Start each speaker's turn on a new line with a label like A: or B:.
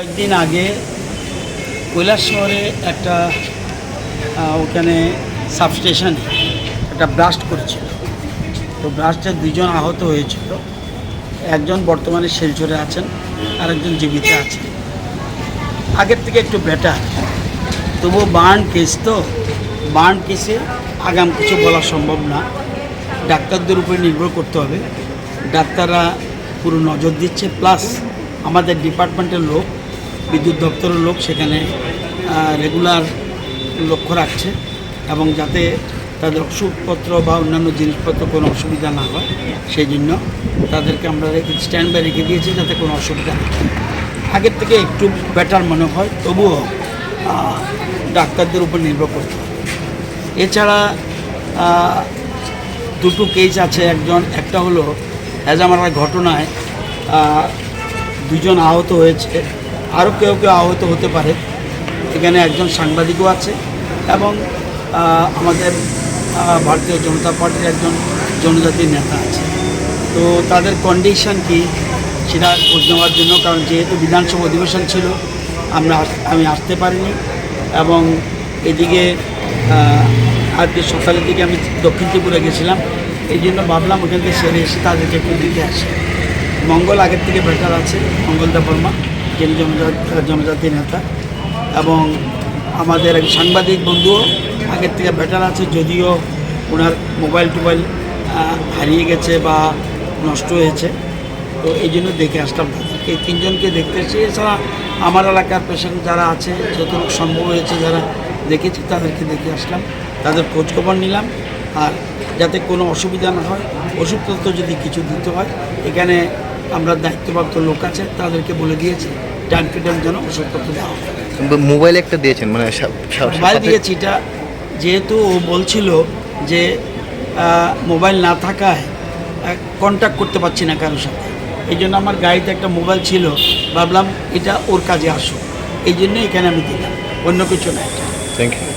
A: কয়েকদিন আগে কৈলাস শহরে একটা ওখানে সাবস্টেশনে একটা ব্লাস্ট করেছিল। তো ব্লাস্টে দুজন আহত হয়েছিল। একজন বর্তমানে শিলচরে আছেন আর একজন জীবিত আছেন। আগের থেকে একটু বেটার তবুও বার্ন কেস তো বার্ন কেসে আগাম কিছু বলা সম্ভব না। ডাক্তারদের উপরে নির্ভর করতে হবে। ডাক্তাররা পুরো নজর দিচ্ছে প্লাস আমাদের ডিপার্টমেন্টের লোক বিদ্যুৎ দপ্তরের লোক সেখানে রেগুলার লক্ষ্য রাখছে এবং যাতে তাদের ওষুধপত্র বা অন্যান্য জিনিসপত্র কোনো অসুবিধা না হয় সেই জন্য তাদেরকে আমরা রেখে স্ট্যান্ড বাই রেখে দিয়েছি যাতে কোনো অসুবিধা না হয়। আগের থেকে একটু বেটার মনে হয়, তবুও ডাক্তারদের উপর নির্ভর করতে হবে এছাড়া দুটো কেস আছে একজন, একটা হলো হেজামারার ঘটনায় দুজন আহত হয়েছে আরও কেউ কেউ আহত হতে পারে। এখানে একজন সাংবাদিকও আছে এবং আমাদের ভারতীয় জনতা পার্টির একজন জনজাতির নেতা আছে। তো তাদের কন্ডিশন কি সেটা খোঁজ নেওয়ার জন্য, কারণ যেহেতু বিধানসভা অধিবেশন ছিল, আমরা আমি আসতে পারিনি এবং এদিকে আজকে সকালের দিকে আমি দক্ষিণ ত্রিপুরা গেছিলাম। এই জন্য ভাবলাম ওখান থেকে সেরে এসে তাদেরকে একটু দিকে আসি। মঙ্গল আগের থেকে বেটার আছে, মঙ্গলদা বর্মা। যিনি জনজাতি নেতা এবং আমাদের এক সাংবাদিক বন্ধুও আগের থেকে বেটার আছে, যদিও ওনার মোবাইল টোবাইল হারিয়ে গেছে বা নষ্ট হয়েছে। তো এই জন্য দেখে আসলাম এই তিনজনকে দেখতে এসেছি এছাড়া আমার এলাকার পেশেন্ট যারা আছে, যতটুকু সম্ভব হয়েছে যারা দেখেছি, তাদেরকে দেখে আসলাম। তাদের খোঁজখবর নিলাম। আর যাতে কোনো অসুবিধা না হয়, ওষুধপত্র যদি কিছু দিতে হয়, এখানে আমরা দায়িত্বপ্রাপ্ত লোক আছে তাদেরকে বলে দিয়েছি টাইম টু টাইম যেন ওষুধপত্র দেওয়া হয়।
B: মোবাইল একটা দিয়েছেন মানে
A: মোবাইল দিয়েছি এটা যেহেতু ও বলছিল যে মোবাইল না থাকায় কন্ট্যাক্ট করতে পারছি না কারোর সাথে। এই জন্য আমার গাড়িতে একটা মোবাইল ছিল ভাবলাম এটা ওর কাজে আসো এই জন্য এখানে আমি দিলাম অন্য কিছু না
B: থ্যাংক ইউ